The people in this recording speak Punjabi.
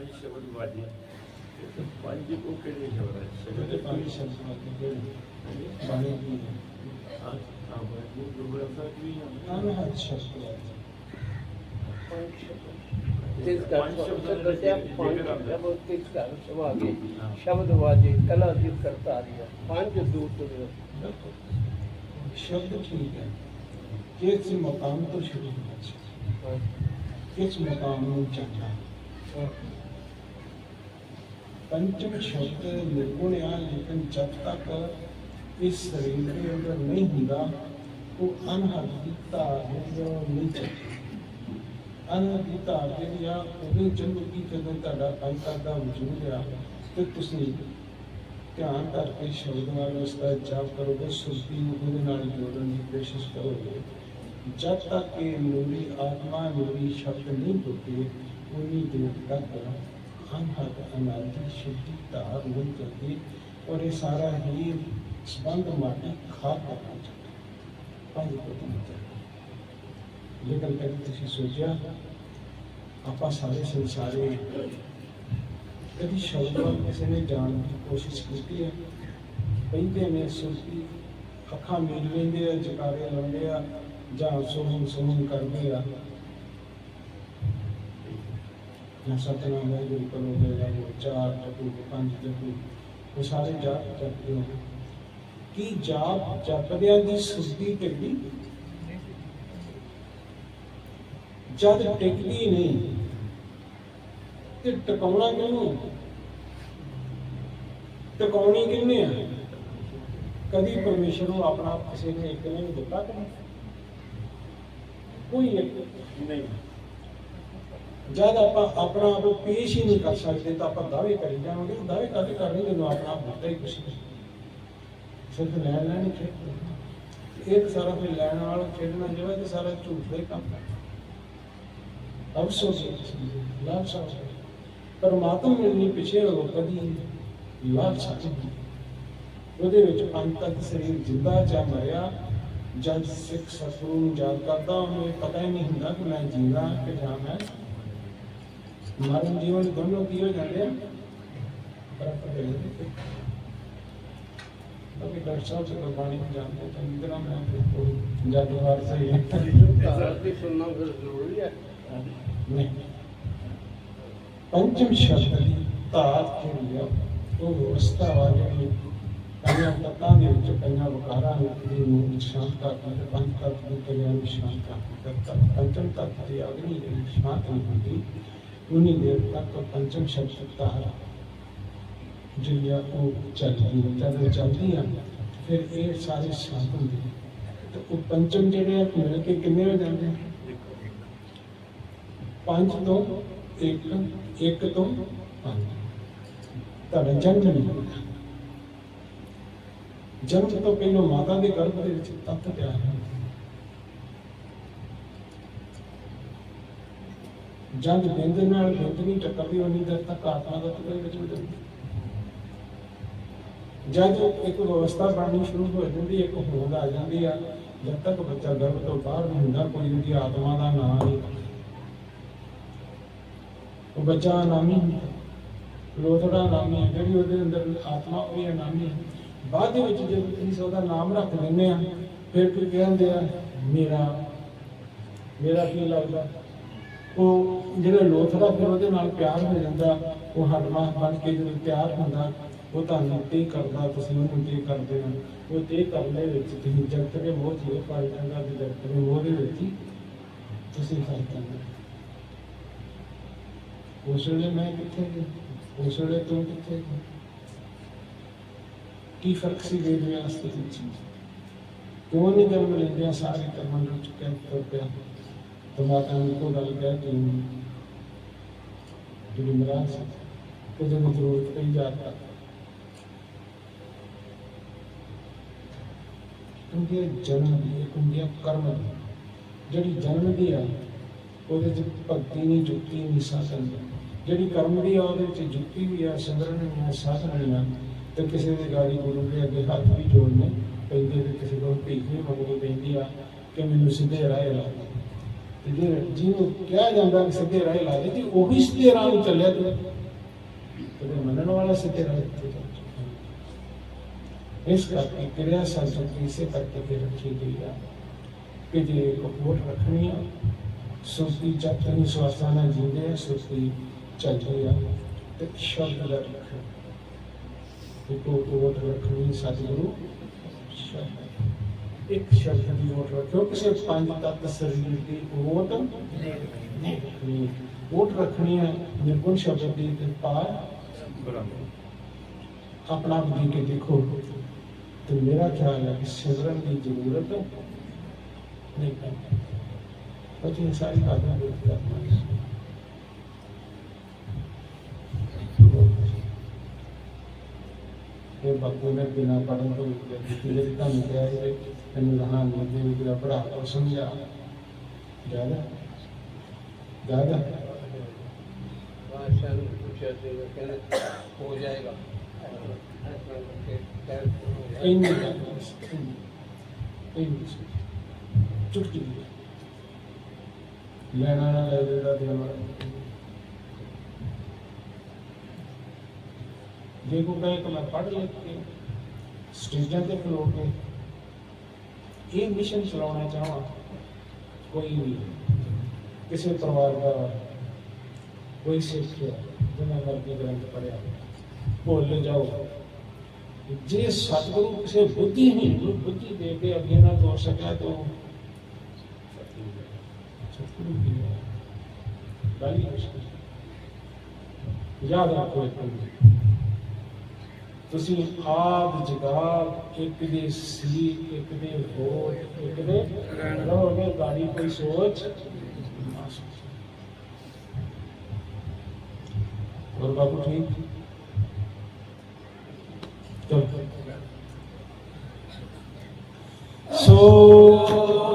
ਵਾਜੇ ਤੇ ਪੰਜ ਕੋ ਕਿਹੜੇ ਸ਼ਬਦ ਹੈ ਉਹਦੇ ਪੰਜ ਸ਼ਬਦ ਆਤੇ ਜਿਹੜੇ ਬਾਣੀ ਦੀ ਹਾਂ ਹਾਂ ਬਾਜੀ ਗੁਰੂ ਗ੍ਰੰਥ ਸਾਹਿਬ ਵੀ ਹੈ ਅਨਹਦ ਸ਼ਬਦ ਆਤੇ ਤਿਸ ਕਰ ਦੱਸਿਆ ਪੰਜ ਸ਼ਬਦ ਤਿਸ ਕਰ ਸਵਾਗੇ ਸ਼ਬਦ ਵਾਜੇ ਕਲਾ ਦੀ ਕਰਤਾ ਰਿਆ ਪੰਜ ਦੂਤ ਦੇ ਸ਼ਬਦ ਠੀਕ ਹੈ ਕਿਸ ਮਕਾਮ ਤੋਂ ਸ਼ੁਰੂ ਹੋਣਾ ਚਾਹੀਦਾ ਜਿਹੜੀ ਆ, ਉਹਦੇ ਚੱਲੂਗੀ ਜਦੋਂ ਤੁਹਾਡਾ ਅੰਤਰ ਦਾ ਵਜੂਦ ਆ, ਤੇ ਤੁਸੀਂ ਧਿਆਨ ਕਰਕੇ ਸ਼ਬਦ ਨਾਲ ਉਸ ਦਾ ਜਾਪ ਕਰੋਗੇ, ਸੁਰਤੀ ਨੂੰ ਉਹਦੇ ਨਾਲ ਜੋੜਨ ਦੀ ਕੋਸ਼ਿਸ਼ ਕਰੋਗੇ। ਜਦ ਤੱਕ ਇਹ ਨੂਰੀ ਆਤਮਾ ਨੂਰੀ ਸ਼ਬਦ ਨਹੀਂ ਹੋਤੇ ਉਨੀ ਦੇਰ ਤੱਕ ਅਨਹਦ ਅਨਾਦੀ ਸ਼ੁੱਧੀ ਧਾਰ ਨਹੀਂ ਚੱਲਦੀ ਔਰ ਇਹ ਸਾਰਾ ਹੀ ਸੰਬੰਧ ਮਾਟੀ ਖਾ ਕਰਨਾ ਚਾਹੀਦਾ ਪੰਜ ਕੋਟੀਆਂ ਚਾਹੀਦਾ ਲੇਕਿਨ ਕਦੇ ਤੁਸੀਂ ਸੋਚਿਆ ਆਪਾਂ ਸਾਰੇ ਸੰਸਾਰੀ ਹਾਂ। ਕਦੀ ਸ਼ਬਦ ਵੱਲ ਕਿਸੇ ਨੇ ਜਾਣ ਦੀ ਕੋਸ਼ਿਸ਼ ਕੀਤੀ ਹੈ ਕਹਿੰਦੇ ਨੇ ਸੁਰਤੀ ਅੱਖਾਂ ਮੀਟ ਲੈਂਦੇ ਆ ਜਕਾਰੇ ਲਾਉਂਦੇ ਆ ਜਾਂ ਸੁਣਨ ਸੁਣਨ ਕਰਦੇ ਆ ਜਾਂ ਸਤਨਾਮ ਵਾਹਿਗੁਰੂ ਕਰੋਗੇ ਜਾਂ ਚਾਰ ਜਪੂ ਪੰਜ ਜਪੂ ਉਹ ਸਾਰੇ ਜਾਪ ਜਪਦੇ ਹੋ ਕੀ ਜਾਪ ਜਪਦਿਆਂ ਦੀ ਸੁਰਤੀ ਢਿੱਲੀ? ਜਦ ਟਿਕਦੀ ਨਹੀਂ, ਤੇ ਟਿਕਾਉਣਾ ਕਿਹਨੂੰ? ਟਿਕਾਉਣੀ ਕਿਹਨੇ ਆ? ਕਦੀ ਪਰਮੇਸ਼ਰ ਨੂੰ ਆਪਣਾ ਕਿਸੇ ਨੇ ਇੱਕ ਨੇ ਦਿੱਤਾ ਕਿ ਕੋਈ ਇੱਕ ਨਹੀਂ। ਜਦ ਆਪਾਂ ਆਪਣਾ ਆਪ ਪੇਸ਼ ਹੀ ਨਹੀਂ ਕਰ ਸਕਦੇ ਤਾਂ ਆਪਾਂ ਦਾਅਵੇ ਕਰੀ ਜਾਵਾਂਗੇ। ਦਾਅਵੇ ਕਾਹਦੇ ਕਰਨੇ? ਜਦੋਂ ਆਪਣਾ ਆਪ ਦਿੱਤਾ ਹੀ ਕੁਛ ਨਹੀਂ। ਸਿਰਫ ਲੈਣ ਲੈਣ ਹੀ ਖੇਡਦੇ ਇੱਕ ਸਾਰਾ ਕੋਈ ਲੈਣ ਵਾਲਾ ਖੇਡਣਾ ਜਿਹੜਾ ਤੇ ਸਾਰਾ ਝੂਠ ਦਾ ਕੰਮ ਹੈ। ਅਫਸੋਸ ਲਾਭ ਸਾਹ ਪਰਮਾਤਮਾ ਮਿਲਣੀ ਪਿਛੇ ਹੋ ਕਦੀ ਲਾਭ ਸਾਹ ਉਹਦੇ ਵਿੱਚ ਪੰਜ ਤੱਕ ਸਰੀਰ ਜਿੰਦਾ ਜਾਂ ਮਰਿਆ, ਜਦ ਸਿੱਖ ਸਤਿਗੁਰੂ ਨੂੰ ਯਾਦ ਕਰਦਾ, ਉਹਨੂੰ ਪਤਾ ਹੀ ਨਹੀਂ ਹੁੰਦਾ ਕਿ ਮੈਂ ਜੀਵਾਂ ਕਿ ਜਾਂ ਮੈਂ ਮਰਨ ਜੀਵਨ ਦੋਨੋਂ ਕੀ ਹੋ ਜਾਂਦੇ ਆ? ਬਰਾਬਰ ਹੋ ਜਾਂਦੇ ਬਾਕੀ ਡਾਕਟਰ ਸਾਹਿਬ ਸੇ ਬਾਣੀ ਨੂੰ ਜਾਣਦੇ ਤਾਂ ਇੰਦਰਾ ਮੈਂ ਕੋਈ ਜਾਦੂਗਰ ਸਹੀ ਹੈ। ਧਾਰ ਦੀ ਸੁਣਨਾ ਫਿਰ ਜ਼ਰੂਰੀ ਹੈ। ਨਹੀਂ। ਪੰਚਮ ਸ਼ਬਦ ਦੀ ਧਾਤ ਜਿਹੜੀ ਆ ਉਹ ਵਿਵਸਥਾ ਵਾ ਜਿਹੜੀ ਪੰਜਾਂ ਤੱਤਾਂ ਦੇ ਵਿੱਚ ਪੰਜਾਂ ਵਿਕਾਰਾਂ ਨੂੰ ਨੂੰ ਸ਼ਾਂਤ ਕਰਦੀ ਤੇ ਪੰਜ ਤੱਤ ਦੀ ਕਿਰਿਆ ਨੂੰ ਸ਼ਾਂਤ ਕਰਦੀ ਤੱਕ ਪੰਚਮ ਤੱਤ ਦੀ ਅਗਨੀ ਜਿਹੜੀ ਸ਼ਾਂਤ ਨਹੀਂ ਹੁੰਦੀ ਉਨੀ ਦੇਰ ਤੱਕ ਪੰਚਮ ਸ਼ਬਦ ਧਾਰਾ ਜਿਹੜੀ ਉਹ ਚੱਲਦੀ ਜਦੋਂ ਚੱਲਦੀ ਫਿਰ ਇਹ ਸਾਰੇ ਸ਼ਾਂਤ ਹੁੰਦੇ ਤੇ ਉਹ ਪੰਚਮ ਜਿਹੜੇ ਆ ਮਿਲ ਕੇ ਕਿੰਨੇ ਹੋ ਜਾਂਦੇ ਪੰਜ ਤੋਂ ਇੱਕ ਇੱਕ ਤੋਂ ਪੰਜ ਤੁਹਾਡਾ ਜਨਮ ਨਹੀਂ ਹੋਇਆ ਜਨਮ ਤੋਂ ਪਹਿਲਾਂ ਮਾਤਾ ਦੇ ਗਰਭ ਦੇ ਵਿੱਚ ਤੱਤ ਤਿਆਰ ਹੁੰਦਾ ਜਦ ਬਿੰਦ ਨਾਲ ਬਿੰਦ ਨਹੀਂ ਟੱਕਰਦੀ ਉਨੀ ਦੇਰ ਤੱਕ ਆਤਮਾ ਦਾ ਤੁਰੇ ਵਿੱਚ ਹੋ ਜਦ। ਇੱਕ ਵਿਵਸਥਾ ਬਣਨੀ ਸ਼ੁਰੂ ਹੋ ਜਾਂਦੀ, ਇੱਕ ਹੋਂਦ ਆ ਜਾਂਦੀ ਆ, ਜਦ ਤੱਕ ਬੱਚਾ ਗਰਭ ਤੋਂ ਬਾਹਰ ਨਹੀਂ ਹੁੰਦਾ, ਕੋਈ ਉਹਦੀ ਆਤਮਾ ਦਾ ਨਾਂ ਨਹੀਂ ਉਹ ਬੱਚਾ ਨਾਮੀ ਲੋਥੜਾ ਨਾਮੀ ਜਿਹੜੀ ਉਹਦੇ ਅੰਦਰ ਆਤਮਾ, ਉਹ ਵੀ ਨਾਮੀ ਬਾਅਦ ਦੇ ਵਿੱਚ ਜੇ ਤੁਸੀਂ ਉਹਦਾ ਨਾਮ ਰੱਖ ਲੈਂਦੇ ਆ, ਫਿਰ ਫਿਰ ਕਹਿੰਦੇ ਆ, ਮੇਰਾ ਮੇਰਾ ਕੀ ਲੱਗਦਾ? ਉਹ ਜਿਹੜਾ ਲੋਥੜਾ ਫਿਰ ਉਹਦੇ ਨਾਲ ਪਿਆਰ ਹੋ ਜਾਂਦਾ, ਉਹ ਹੱਡਮਾ ਬਣ ਕੇ ਜਦੋਂ ਪਿਆਰ ਹੁੰਦਾ, ਉਹ ਤੁਹਾਨੂੰ ਤੇ ਕਰਦਾ, ਤੁਸੀਂ ਉਹਨੂੰ ਤੇ ਕਰਦੇ ਹੋ। ਉਹ ਤੇ ਕਰਨ ਦੇ ਵਿੱਚ ਤੁਸੀਂ ਜਗਤ ਦੇ ਮੋਹ ਜਿਹੇ ਪਾਈ ਜਾਂਦਾ ਤੇ ਜਗਤ ਦੇ ਮੋਹ ਦੇ ਵਿੱਚ ਤੁਸੀਂ ਫਸ ਜਾਂਦੇ ਉਸ ਵੇਲੇ ਮੈਂ ਕਿੱਥੇ ਗਿਆ? ਉਸ ਵੇਲੇ ਤੂੰ ਕਿੱਥੇ ਗਿਆ? ਕੀ ਫ਼ਰਕ ਸੀ ਦੇ ਦੇ ਵਾਸਤੇ ਵਿੱਚ? ਕਿਉਂ ਨਹੀਂ ਜਨਮ ਲੈਂਦੇ ਸਾਰੇ ਕਰਮਾਂ ਨੂੰ ਚੁੱਕਿਆ, ਤੁਰ ਪਿਆ। ਮਾਤਾ ਨੂੰ ਕੋਈ ਗੱਲ ਕਹਿ ਕਿ ਜਿਹੜੀ ਮਰਾਜ ਸੀ, ਕਿ ਜਦੋਂ ਜ਼ਰੂਰਤ ਪਈ ਜਾਂਦਾ ਕਿਉਂਕਿ ਜਨਮ ਦੀ ਕਿਉਂਕਿ ਕਰਮ ਦੀ। ਜਿਹੜੀ ਜਨਮ ਦੀ ਆ, ਉਹਦੇ ਚ ਭਗਤੀ ਨਹੀਂ, ਜੁਗਤੀ ਨਹੀਂ, ਸਾਧਨ ਜਿਹੜੀ ਕਰਮ ਦੀ ਆ, ਉਹਦੇ ਵਿੱਚ ਜੁਗਤੀ ਵੀ ਆ ਸਿਮਰਨ ਵੀ ਆ, ਸਾਧਨ ਵੀ ਆ। ਤੇ ਕਿਸੇ ਦੇ ਗਾੜੀ ਗੁਰੂ ਦੇ ਅੱਗੇ ਹੱਥ ਵੀ ਜੋੜਨੇ ਪੈਂਦੇ, ਤੇ ਕਿਸੇ ਕੋਲ ਭੀਖ ਵੀ ਮੰਗਣੀ ਪੈਂਦੀ ਆ ਕਿ ਮੈਨੂੰ ਸਿੱਧੇ ਰਾਹ ਲਾ ਤੇ ਜੇ ਜਿਹਨੂੰ ਕਿਹਾ ਜਾਂਦਾ ਕਿ ਸਿੱਧੇ ਰਾਹ ਲਾ ਦੇ ਤੇ ਉਹੀ ਸਿੱਧੇ ਰਾਹ ਨੂੰ ਚੱਲਿਆ ਤੇ। ਮੰਨਣ ਵਾਲਾ ਸੀ ਤੇਰਾ ਇੱਥੇ ਇਸ ਕਰਕੇ ਕਿਰਿਆ ਸੰਸਕ੍ਰਿਤੀ ਇਸੇ ਕਰਕੇ ਫਿਰ ਰੱਖੀ ਗਈ ਆ ਕਿ ਜੇ ਕਪੂਰ ਰੱਖਣੀ ਆ, ਸੁਰਤੀ ਚੱਤਨੀ ਸਵਾਸਾਂ ਨਾਲ ਜੀਂਦੇ ਆ ਆ ਤੇ ਸ਼ਬਦ ਦਾ ਰੱਖੋ ਇੱਕੋ ਓਟ ਰੱਖਣੀ ਸਤਿਗੁਰੂ, ਸ਼ਬਦ। ਇੱਕ ਸ਼ਬਦ ਦੀ ਓਟ ਰੱਖੋ ਕਿਸੇ ਪੰਜ ਤੱਤ ਸਰੀਰ ਦੀ ਓਟ ਨਹੀਂ ਓਟ ਰੱਖਣੀ ਹੈ ਨਿਰਗੁਣ ਸ਼ਬਦ ਦੀ ਪਾਰ। ਆਪਣਾ ਆਪ ਜੀ ਕੇ ਦੇਖੋ। ਤੇ ਮੇਰਾ ਖਿਆਲ ਹੈ ਕਿ ਸਿਮਰਨ ਦੀ ਜ਼ਰੂਰਤ ਨਹੀਂ ਪੈਂਦੀ। ਬਚੀ ਸਾਰੀ ਬਾਤਾਂ ਦੇ ਤੇ ਬਾਪੂ ਨੇ ਬਿਨਾ ਪੜਨ ਤੋਂ ਵਿਦਿਆ ਕੀਤੀ ਜਿਹੜੀ ਤੁਹਾਨੂੰ ਕਿਹਾ ਸੀ ਤੈਨੂੰ ਰਹਾਨੀ ਦੇ ਵਿੱਚ ਦਾ ਭਰਾ ਕੋ ਸਮਝਾ ਦਾਦਾ ਦਾਦਾ ਬਾਦਸ਼ਾਹ ਨੂੰ ਪੁੱਛਿਆ ਤੇ ਉਹ ਕਹਿੰਦਾ ਹੋ ਜਾਏਗਾ। ਇੰਨੀ ਇੰਨੀ ਚੁਟਕੀ ਲੈਣਾ ਲੈ ਜਿਹੜਾ ਦੇਣਾ ਜੇ ਕੋ ਕਹੇ ਕਿ ਮੈਂ ਪੜ੍ਹ ਲਿਖ ਕੇ ਸਟੇਜਾਂ ਤੇ ਖਲੋ ਕੇ ਇਹ ਮਿਸ਼ਨ ਚਲਾਉਣਾ ਚਾਹਾਂ ਕੋਈ ਵੀ ਕਿਸੇ ਪਰਿਵਾਰ ਦਾ ਕੋਈ ਸਿੱਖ ਜਿੰਨਾ ਮਰਜ਼ੀ ਗ੍ਰੰਥ ਪੜਿਆ ਭੁੱਲ ਜਾਓ ਜੇ ਸਤਿਗੁਰੂ ਕਿਸੇ ਬੁੱਧੀ ਨੂੰ ਬੁੱਧੀ ਦੇ ਕੇ ਅੱਗੇ ਨਾ ਤੋਰ ਸਕਿਆ ਤਾਂ ਸਤਿਗੁਰੂ ਕੀ ਹੈ ਗਾਲੀ ਮੁਸ਼ਕਿਲ ਯਾਦ ਰੱਖੋ ਇੱਕ ਗੱਲ। ਤੁਸੀਂ ਆਦ ਜਗਾਲ ਇੱਕ ਦੇ ਸੀ ਇੱਕ ਦੇ ਹੋਠ ਇੱਕ ਦੇ ਰਹੋਗੇ ਗਾੜੀ ਕੋਈ ਸੋਚ ਨਾ ਸੋਚ और बाबू ठीक चलो सो